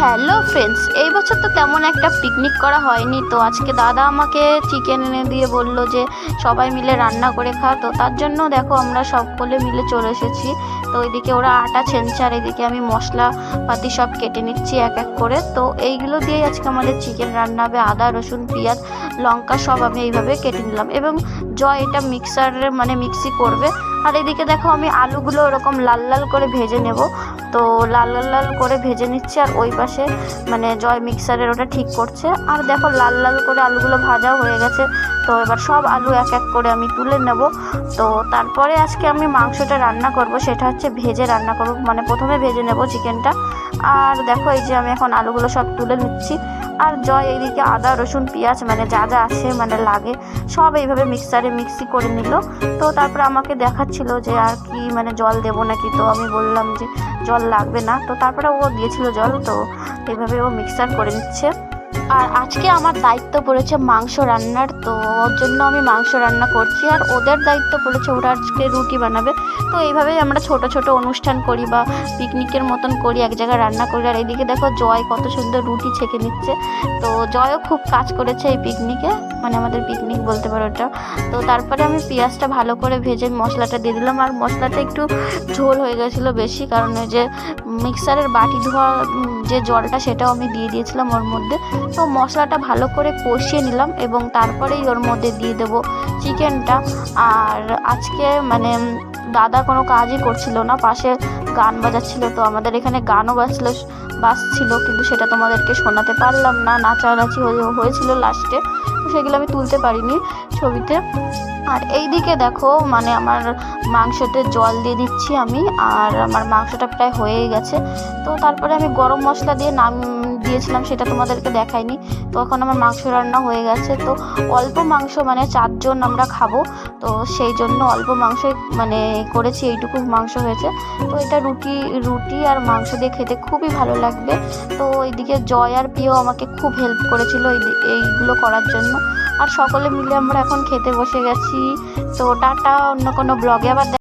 Hello friends এই বছর তো তেমন একটা পিকনিক করা হয়নি। তো আজকে দাদা আমাকে চিকেন এনে দিয়ে বলল যে, সবাই মিলে রান্না করে খা তো তার জন্য দেখো, আমরা সকলে মিলে চলে এসেছি। তো ওইদিকে ওরা আটা ছেনছে এদিকে আমি মশলা পাতি সব কেটে নিচ্ছি এক এক করে। তো এইগুলো দিয়েই আজকে আমাদের চিকেন রান্না হবে। আদা, রসুন, পেঁয়াজ লঙ্কা সব আমি এইভাবে কেটে নিলাম এবং জয় এটা মিক্সারের মানে মিক্সি করবে। আর এদিকে দেখো আমি আলুগুলো ওরকম লাল লাল করে ভেজে নেব। তো লাল লাল লাল করে ভেজে নিচ্ছি আর ওই পাশে মানে জয় মিক্সারের ওটা ঠিক করছে। আর দেখো লাল লাল করে আলুগুলো ভাজাও হয়ে গেছে। তো এবার সব আলু এক এক করে আমি তুলে নেব। তো তারপরে আজকে আমি মাংসটা রান্না করব, সেটা হচ্ছে ভেজে রান্না করব। মানে প্রথমে ভেজে নেব চিকেনটা। আর দেখো, এই যে আমি এখন আলুগুলো সব তুলে নিচ্ছি। আর জয় এইদিকে আদা, রসুন, পেঁয়াজ মানে যা যা আসে মানে লাগে, সব এইভাবে মিক্সারে মিক্সি করে নিল। তো তারপরে আমাকে দেখাচ্ছিল যে আর কি মানে জল দেবো নাকি? তো আমি বললাম যে জল লাগবে না। তো তারপরে ও দিয়েছিল জল, তো এইভাবে ও মিক্সার করে নিচ্ছে। আর আজকে আমার দায়িত্ব পড়েছে মাংস রান্নার, তো ওর জন্য আমি মাংস রান্না করছি আর ওদের দায়িত্ব পড়েছে ওরা আজকে রুটি বানাবে। তো এইভাবেই আমরা ছোট ছোট অনুষ্ঠান করি বা পিকনিকের মতন করি, এক জায়গায় রান্না করি। আর এইদিকে দেখো জয় কত সুন্দর রুটি ছেঁকে নিচ্ছে। তো জয়ও খুব কাজ করেছে এই পিকনিকে মানে আমাদের পিকনিক বলতে পারো ওটা তো তারপরে আমি পেঁয়াজটা ভালো করে ভেজে মশলাটা দিয়ে দিলাম। আর মশলাটা একটু ঝোল হয়ে গেছিল বেশি, কারণ ওই যে মিক্সারের বাটি ধোয়া যে জলটা সেটাও আমি দিয়ে দিয়েছিলাম ওর মধ্যে। তো মশলাটা ভালো করে কষিয়ে নিলাম এবং তারপরেই ওর মধ্যে দিয়ে দেবো চিকেনটা। আর আজকে মানে দাদা কোনো কাজই করছিল না, পাশে গান বাজাচ্ছিল তো আমাদের এখানে গানও বাজছিল বাজছিল কিন্তু সেটা তোমাদেরকে শোনাতে পারলাম না, নাচানাচি হয়ে- হয়েছিল লাস্টে তো সেগুলো আমি তুলতে পারিনি ছবিতে। আর এই দিকে দেখো মানে আমার মাংসতে জল দিয়ে দিচ্ছি আমি, আর আমার মাংসটা প্রায় হয়েই গেছে। তো তারপরে আমি গরম মশলা দিয়ে নাম দিয়েছিলাম, সেটা তোমাদেরকে দেখাইনি। তো এখন আমার মাংস রান্না হয়ে গেছে, তো অল্প মাংস মানে চারজন আমরা খাব। তো সেই জন্য অল্প মাংস মানে করেছি, এইটুকু মাংস হয়েছে। তো এটা রুটি রুটি আর মাংস দিয়ে খেতে খুবই ভালো লাগবে। তো এইদিকে জয় আর প্রিয় আমাকে খুব হেল্প করেছিল এই এইগুলো করার জন্য। আর সকলে মিলে আমরা এখন খেতে বসে গেছি। তো টাটা, অন্য কোনো ব্লগে আবার